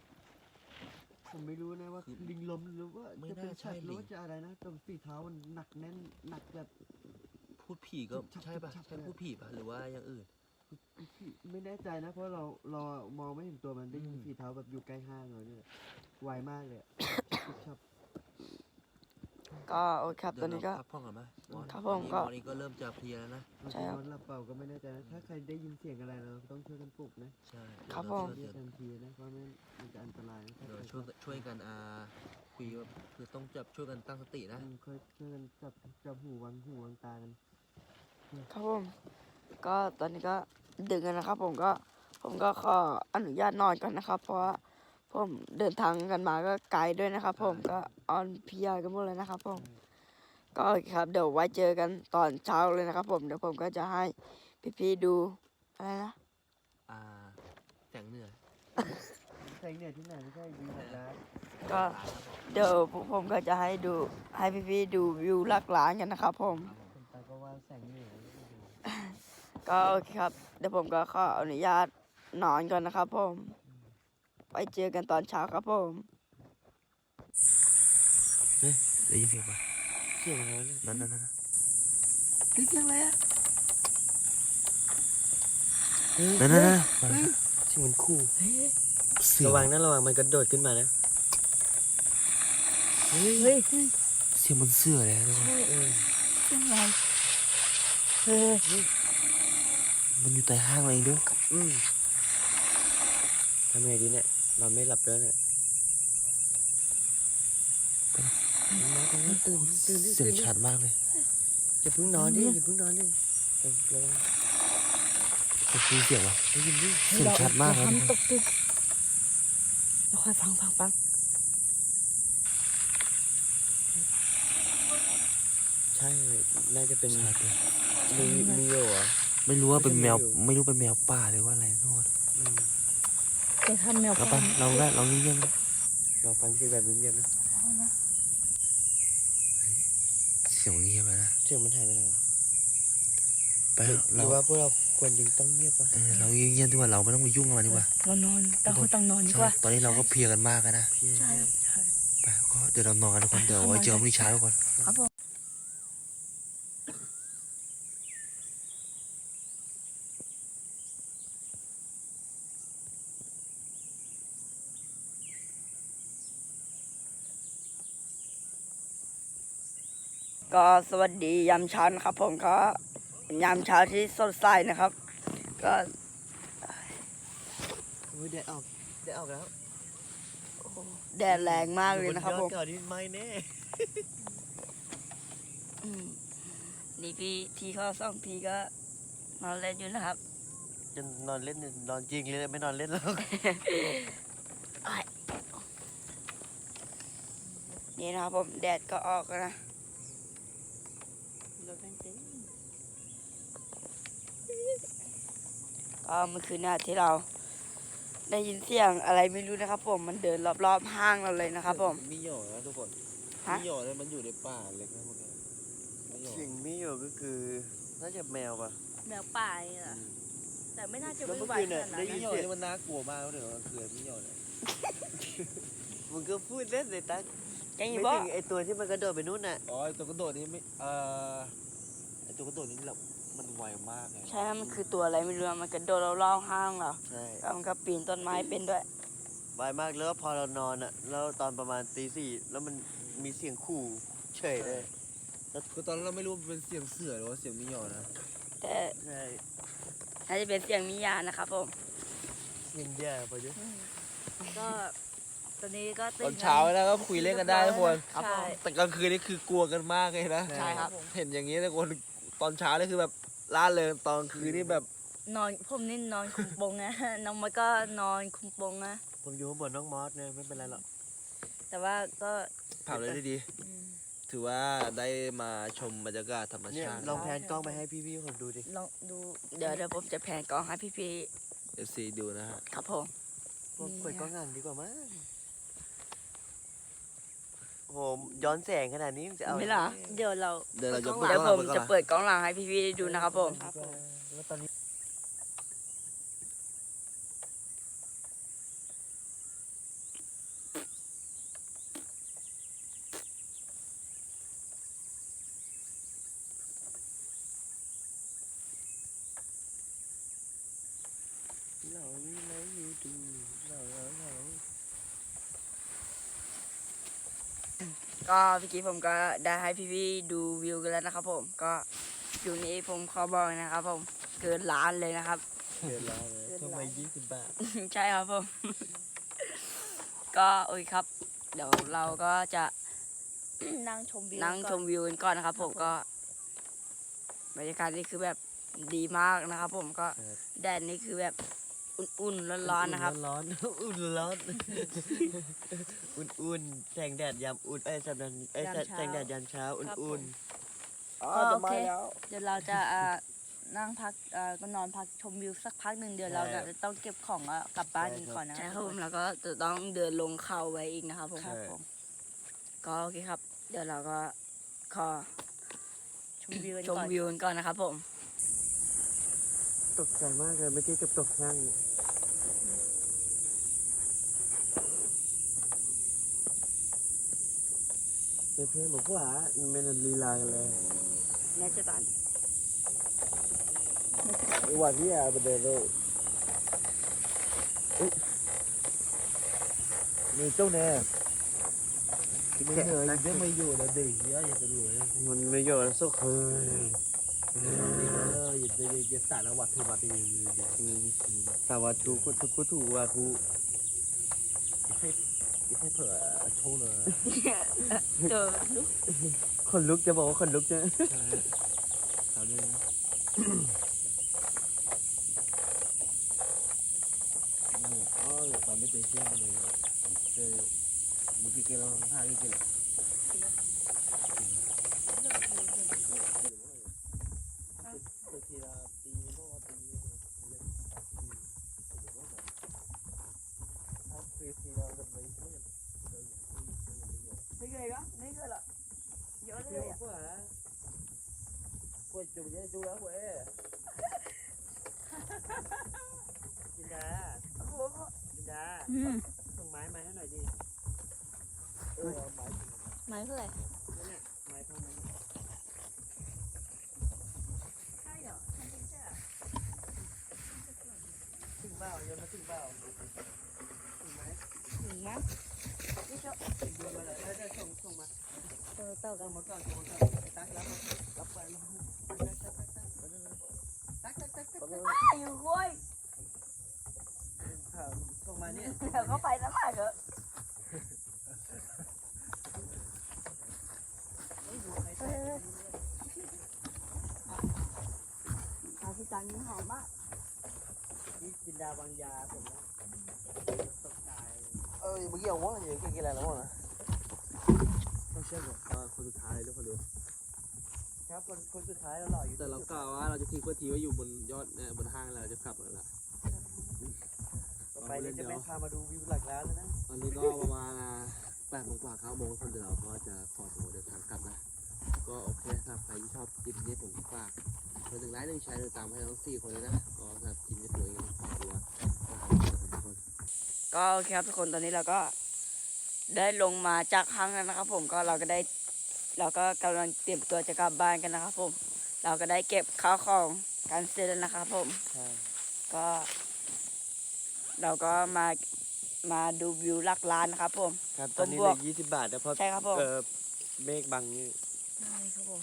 Speaker 4: ผมไม่รู้นะว่า
Speaker 2: คือ
Speaker 4: ลิงลมหรือว่า
Speaker 2: ไม่
Speaker 4: จะเป็น
Speaker 2: น่าใช่
Speaker 4: สัตว์หรือ
Speaker 2: ลิง
Speaker 4: ว่าจะอะไรนะตรงฝีเท้ามันหนักแน่นหนักแบบ
Speaker 2: ๆ พูดผีก็
Speaker 4: ชับ
Speaker 2: ใช่ปะ
Speaker 4: ชับ
Speaker 2: ใช่
Speaker 4: เลย
Speaker 2: พูดผีปะหรือว่าอย่างอื่น
Speaker 4: ไม่แน่ใจนะ เพราะเราเรามองไม่เห็นตัวมันได้ยิน
Speaker 2: อืม
Speaker 4: ฝีเท้าแบบอยู่ใกล้ห้างเราเนี่ยไวมากเลยอะชับ
Speaker 1: ก็โอเคครับตอนนี้ก็
Speaker 2: เดี๋ยวเราพักผ่อนก่อนไหมมอส
Speaker 1: ครับผม
Speaker 2: วันนี้
Speaker 1: ก็
Speaker 2: ตอนนี้ก็เริ่มจะเพลียแล้วนะ
Speaker 4: เรา
Speaker 1: ใช่
Speaker 4: จะ
Speaker 1: ครับ
Speaker 4: นอนหลับเปล่าก็ไม่แน่ใจนะถ้าใครได้ยินเสียงอะไรเราต้องช่วยกันปลุกนะ
Speaker 2: ใช่
Speaker 1: ครับ
Speaker 2: เดี๋ยว
Speaker 1: ผม
Speaker 2: เา
Speaker 4: เรีย
Speaker 2: จะ
Speaker 4: กทันทีนะเพราะไม่งั้นมันจะอันตรายนะถ้า
Speaker 2: เดี๋ยว
Speaker 4: ใคร
Speaker 2: ช่วยช่วยกันอ่าคุยว่าคือต้องจับช่วยกันตั้งสตินะ
Speaker 4: อืมค่อยช่วยกันจับจับหูวางหูวางตากัน
Speaker 1: ครับผมก็ตอนนี้ก็ ดึกแล้วนะครับ ผมก็ผมก็ขออนุญาตนอนก่อนนะครับ เพราะว่าผมเดินทางกันมาก็ไกลด้วยนะครับ ผมก็อ่อนเพลียกันหมดเลยนะครับ ผม ก็โอเคครับเดี๋ยวไว้เจอกันตอนเช้าเลยนะครับ ผมเดี๋ยวผมก็จะให้พี่ๆดูอะไรนะ
Speaker 2: อ่าแสงเหนือ
Speaker 4: แสงเหนือที่ไหนไม่ใช่ดีหลักล้าน
Speaker 1: ก็เดี๋ยวพวกผมก็จะให้ดูให้พี่ๆดูวิวหลักล้านกันนะครับ ผม
Speaker 4: คนตาก็ว่าแสงเหนือ
Speaker 1: ก็โอเคครับ เดี๋ยวผมก็ขออนุญาตนอนก่อนนะครับผม ไปเจอกันตอนเช้าครับผม
Speaker 2: ได้ยินเสียงปะ
Speaker 4: เสียงอะไรเนี่ย
Speaker 2: นั่นนั่นนั่น
Speaker 1: นึกยังไงอะ
Speaker 2: นั่นนั่นนั่น
Speaker 4: เสียงเหมันคู่
Speaker 2: เสียง
Speaker 4: ระวังนะระวังมันกระโดดขึ้นมานะ
Speaker 3: เฮ้ย
Speaker 2: เสียงมันเสือเลยนะทุกคน
Speaker 4: เออ
Speaker 1: ยังไง
Speaker 3: เฮ้ย
Speaker 2: มันอยู่ใต้ห้างเราเองด้วย
Speaker 4: อืมทำไงดีเนี่ยนอนไม่หลับแล้วเนี่ยตื่นตื่นดิ
Speaker 2: เสียง
Speaker 4: ตื่นดิ
Speaker 2: ชัดมากเลย
Speaker 4: อย่าเพิ่งนอนดิอย่าเพิ่งนอนดิเออระวัง
Speaker 2: จะคือเสียงวะ
Speaker 4: ได้ยินดิ
Speaker 2: เสียงชัดมาก
Speaker 3: เรา
Speaker 2: นะทุก
Speaker 3: ทำ
Speaker 2: ค
Speaker 3: ต
Speaker 2: น
Speaker 3: กตึกเราค่อยฟังฟังฟัง
Speaker 4: ใช่ น่าจะเป็น
Speaker 2: ชัดเลย
Speaker 4: มีมีโยเหรอ
Speaker 2: ไม่รู้ว่าเป็นแมว
Speaker 4: ไม่รู้
Speaker 2: ไม่รู้เป็นแมวป่าหรือว่าอะไรทุกคน
Speaker 4: อืม
Speaker 3: จะทำแมว
Speaker 2: เรา
Speaker 3: ป
Speaker 2: ไป
Speaker 3: ลอม
Speaker 2: เราได้เราเงียบๆนะ
Speaker 4: เราฟังเสียงแบบเงียบๆนะ
Speaker 2: เสียงเงียบไปนะ
Speaker 4: เสียงมันหายไปไหนวะ
Speaker 2: ไป
Speaker 4: หรือ
Speaker 2: เรา
Speaker 4: ว่าพวกเราควรยังต้องเงียบวะ
Speaker 2: เออเราเงียบๆดีกว่าเราไม่ต้องไปยุ่งกับมันดีกว่า
Speaker 3: เรานอนต่างคนต่างนอนดีกว่า
Speaker 2: ใช่ตอนนี้เราก็เพลียกันมากแล้วนะ
Speaker 4: เพี้ย
Speaker 3: ใช่ครับใช่
Speaker 2: ไปก็เดี๋ยวเรานอนกันทุกคนเดี๋ยวไว้เจอกันพรุ่งนี้เช้าทุกคน
Speaker 3: ครับผม
Speaker 1: ก็สวัสดียามเช้านะครับผมก็เป็นยามเช้าที่สดใสนะครับ ก็
Speaker 4: โอ้ยแดดออกแดดออกแล้ว
Speaker 1: แดดแรงมากเลยนะครับ
Speaker 4: อ
Speaker 1: ผ
Speaker 4: ยอ
Speaker 1: ม
Speaker 4: ดเก่านี่ไม่แน่
Speaker 1: อืมนี่พี่ทีเขาสองทีก็นอนเล่นอยู่นะครับ
Speaker 4: จะนอนเล่นเนี่ยนอนจริงเลยไม่นอนเล่นแล้ว
Speaker 1: นี่นะครับผมแดดก็ออกแล้วนะ ก็เมื่อคืนนะที่เราได้ยินเสียงอะไรไม่รู้นะครับ ผมมันเดินรอบๆห้างเราเลยนะครับผม
Speaker 2: มีหยอนะทุกคน
Speaker 1: ฮะ
Speaker 2: มีหยอเนี่ยมันอยู่ในป่าเล็กนะพวกนี้มีหยอ
Speaker 4: เสียงมิโยก็คือน่าจะแมวปะ
Speaker 3: แมวป่าเนี่ยเหรอแต่ไม่น่าจะ
Speaker 4: แล้ว
Speaker 3: วิ่ง
Speaker 4: เมื่อ
Speaker 3: ไว
Speaker 4: คืน
Speaker 3: ข
Speaker 4: เนี่ย
Speaker 3: นาด
Speaker 4: ได้
Speaker 3: นั้น
Speaker 4: ยิ
Speaker 3: นะ
Speaker 2: มีหยอเนี่ยมันน่ากลัวมากเดี๋ยวกลางคืนมีหยอเนี่ย
Speaker 4: มึงก็พูดเล่นเลยตั้ง
Speaker 1: แกอ
Speaker 4: ไม่
Speaker 1: ยู่บ่
Speaker 4: ถึงไอตัวที่มันกระโดดไปนู่นน่ะ
Speaker 2: อ๋อไอตัวกระโดดนี่ไม่เอ่อไอตัวกระโดดนี่เรา มันไวมากเลย
Speaker 1: ใช่มันคือตัวอะไรไม่รู้อะมันกระโดดรอบๆห้างเรา
Speaker 4: ใช่
Speaker 1: แล้วมันก็ปีนต้นไม้เป็นด้วย
Speaker 4: ไวมากแล้วพอเรานอนอะแล้วตอนประมาณตีสี่แล้วมันมีเสียงขู่เฉยเลย
Speaker 2: คือตอนนั้นเราไม่รู้ว่าเป็นเสียงเสือหรือว่าเสียงมีหยอนะ
Speaker 1: แต่
Speaker 4: ใช่
Speaker 1: น่าจะเป็นเสียงมิยานะครับผม
Speaker 4: เสียงแย่พอดี
Speaker 3: ก็ตอนนี้ก็
Speaker 2: ต
Speaker 3: ตื่
Speaker 2: อนเช้าแล้วก็คุยเล่นกันได้ทุกคน
Speaker 3: ใช่
Speaker 2: แต่กลางคืนนี่คือกลัวกันมากเลยนะ
Speaker 1: ใช่ครับ
Speaker 2: เห็นอย่างนี้ทุกคนตอนเช้านี่คือแบบ ล่าเริงตอนคืนนี่แบบ
Speaker 3: นอนผมนี่นอนคุมโปงนะ น้องมันก็นอนคุมโปงนะ
Speaker 4: ผมอยู่ข้างบนน้องมอสเนี่ยไม่เป็นไรหรอก
Speaker 3: แต่ว่าก็
Speaker 2: ผ่านเลยได้ดี
Speaker 3: อืม
Speaker 2: ถือว่าได้มาชมบรรยากาศธรรม
Speaker 4: เนี่ย
Speaker 2: ชาติ
Speaker 4: ลองแพนกล้องไปให้พี่ๆผมดูดิ
Speaker 3: ลองดู
Speaker 1: เดี๋ยวเดี๋ยวผมจะแผนกล้องให้พี่
Speaker 2: เอฟซีดูนะฮะ
Speaker 1: ๆครับผม
Speaker 4: ผมเปิดกล้องหลังดีกว่ามั้ง โอ้โหย้อนแสงขนาดนี้มันจะเอา
Speaker 1: ไม่ล่ะ
Speaker 3: เดี๋ยวเรา
Speaker 2: เดี๋ยวเราจะ
Speaker 1: เดี๋ยวผม
Speaker 2: ปิ
Speaker 1: จะ
Speaker 2: ด
Speaker 1: เปิดกล้องหลังให้พี่ๆดูนะครับผม
Speaker 3: ครับผม
Speaker 4: แล้วตอนนี้เราไม่ไหนอยู่ดูเราเราเรา
Speaker 1: ก็เมื่อกี้ผมก็ได้ให้พี่ๆดูวิวกันแล้วนะครับ ผมก็วิวนี้ผมขอบอกเลยนะครับ ผมเกินล้านเลยนะครับ
Speaker 2: เกินแล้วเลยทำไมยี่สิบบาท
Speaker 1: ใช่ครับผม ก็โอเคครับ เดี๋ยวเราก็จะ
Speaker 3: นั่งชมวิว
Speaker 1: นั่งชมวิวกันก่อนนะครับ ผมก็บรรยากาศนี่คือแบบดีมากนะครับ ผมก็แดดนี่คือแบบ อุ่นๆร้อนๆนะครับ
Speaker 4: ร้อนๆอุ่นร้อนอุ่นๆแสงแดดยามอุ่นเอ้ยแสงแดดเอ้ยแสงแดดยามเช้าอุ่น
Speaker 5: อ๋อ
Speaker 3: ก็
Speaker 5: จะ
Speaker 3: โอ
Speaker 5: มา
Speaker 3: เค
Speaker 5: แล้ว
Speaker 3: เดี๋ยวเราจะอ่านั่งพักอ่าก็นอนพักชมวิวสักพักหนึ่งเดี๋ยวเราจะต้องเก็บของอะกลับบ้านกันก่อนนะ
Speaker 1: ใช่ครับผมแล้วก็จะต้องเดินลงเขาไว้อีกนะครับผม
Speaker 3: ครับผม
Speaker 1: ก็โอเคครับ เดี๋ยวเราก็ขอ
Speaker 3: ชมวิวกัน
Speaker 1: ชม
Speaker 3: ก่อน
Speaker 1: วิวกันก่อนนะครับผม
Speaker 4: ๆ ตกใจมากเลยเมื่อกี้จะตกนั่งเพื่อนบอกว่ามันเป็นลีลากันเลย
Speaker 2: Necetan. Iwan dia bendera. Ni tu nè. มันเหนื่อยเดี๋ยไม่อยู่แล้วดิเยอะอย่าจะรวย
Speaker 4: มันไม่อยู่แล้วสุกเฮ้ย
Speaker 2: จะอย่าสารวัตถุมาตี
Speaker 4: อืมสาวัตถุคุทุคุถูวาทุ
Speaker 2: ให้ให้เผื่อโชว์หน่อย
Speaker 1: เจอ
Speaker 4: คนลุกจะบอกว่าคนลุกจะ
Speaker 2: คราวนี้อ๋อตอนนี้เป็นเชี่ยเลยเจอเมื่อกี้เกล้าท่านี่เกล้
Speaker 1: เท่าไหร่ถึงเบ้าโย
Speaker 4: นมาถึงเบ้าถึงไหมถึ
Speaker 3: งมั้งไม่
Speaker 1: ชอบ
Speaker 4: ถึงเดียวมาเลยได้ส่งส่งมา
Speaker 3: เออเตัก
Speaker 4: แล้วตักันหตัก่อนหตัก่อนตักแล้วตับไปแล้วตักตักตักตักตักอกตัก้
Speaker 1: อย
Speaker 4: ส่งมาเนี่ย
Speaker 1: เดี๋ยวเขาไปแล้วตักถอะ
Speaker 3: อาพี่จันนี่หอมมาก
Speaker 4: นี่จินดาวางยาผมนะตกใจ
Speaker 2: ơi bây giờ muốn là gì cái kia là đúng không ạ không xem rồi à, คนสุดท้ายทุกคนดู
Speaker 4: ครับคนคนสุดท้ายเราหล่ออยู่
Speaker 2: แต่เรากล่าวว่าเราจะทิ้งเพื่อทีไว้อยู่บนยอดเนี่ยบนห้างแล้วเราจะกลับแล้วล่ะ
Speaker 4: ต่อไปเราจะไม่พามาดูวิวหลักล้านแล้วนะ
Speaker 2: ตอนนี้ก็ประมาณแปดโมงกว่าเก้าโมงทุกคนเดี๋ยวเราก็จะขอตัวเดินทางกลับนะก็โอเคสำหรับใครที่ชอบคลิปนี้ผมฝาก คนหนึ่งไลค์หนึ่งแชร์หนึ่งตามให้ทั้งสี่คนเลยนะก็สำหรับคลิปนี้ผมเองขอตัวนะครับทุกคน
Speaker 1: ก็โอเคครับทุกคนตอนนี้เราก็ได้ลงมาจากห้างแล้วนะครับ ผมก็เราก็ได้ เราก็กำลังเตรียมตัวจะกลับบ้านกันนะครับ ผม เราก็ได้เก็บข้าวของกันเสร็จแล้วนะครับผม
Speaker 4: ใช่
Speaker 1: ก็ เราก็มามาดูวิวหลักล้านนะครับ ผม
Speaker 4: ครับตอนนี้
Speaker 1: ผม
Speaker 4: เห
Speaker 1: บ
Speaker 4: ลื
Speaker 1: วก
Speaker 4: อยี่สิบบาทนะเพราะ
Speaker 1: ใช่ครับผม
Speaker 4: เออเมฆบังนี่
Speaker 3: ได้ครับผม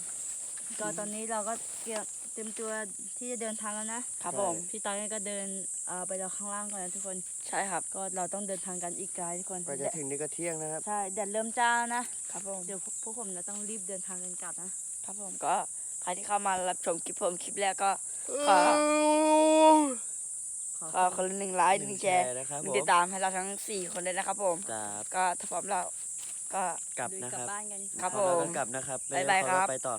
Speaker 3: ก็ตอนนี้เราก็เตรียม เตรียมตัวที่จะเดินทางแล้วนะครับ
Speaker 1: ผม
Speaker 3: พี่ตอนนี้ก็เดินเอ่อไปรอข้างล่างก่อนนะทุกคน
Speaker 1: ใช่ครับ
Speaker 3: ก็เราต้องเดินทางกันอีกไกลทุกคน
Speaker 4: กว่าจะถึงนี่ก็เที่ยงนะครับ
Speaker 3: ใช่แดดเริ่มจ้าแล้วนะครับ
Speaker 1: ผม
Speaker 3: เดี๋ยวพวกผมจะต้องรีบเดินทางกันกลับนะครับ
Speaker 1: ผมก็ใครที่เข้ามารับชมคลิปผมคลิปแรกก็ขอ
Speaker 3: ขอ
Speaker 1: ขอคนละหนึ่งไลค์หนึ่งแชร์
Speaker 4: นะครับ
Speaker 1: ห
Speaker 4: ผ
Speaker 1: นึ่ง
Speaker 4: ม
Speaker 1: ติดตามให้เราทั้งสี่คนเลยนะครับผม
Speaker 4: ครับ
Speaker 1: ก็ถ้าพร้อมแล้วก็
Speaker 4: กลับ
Speaker 3: ลุย
Speaker 4: นะ
Speaker 3: กลั
Speaker 4: ครับ
Speaker 3: บ้านกัน
Speaker 1: ครับ
Speaker 4: พอแล้ว
Speaker 1: ผม
Speaker 4: ก็กลับนะครับ
Speaker 1: บ๊ายบาย
Speaker 4: ไม่
Speaker 1: ครับ
Speaker 4: ได้ขอไปต่อ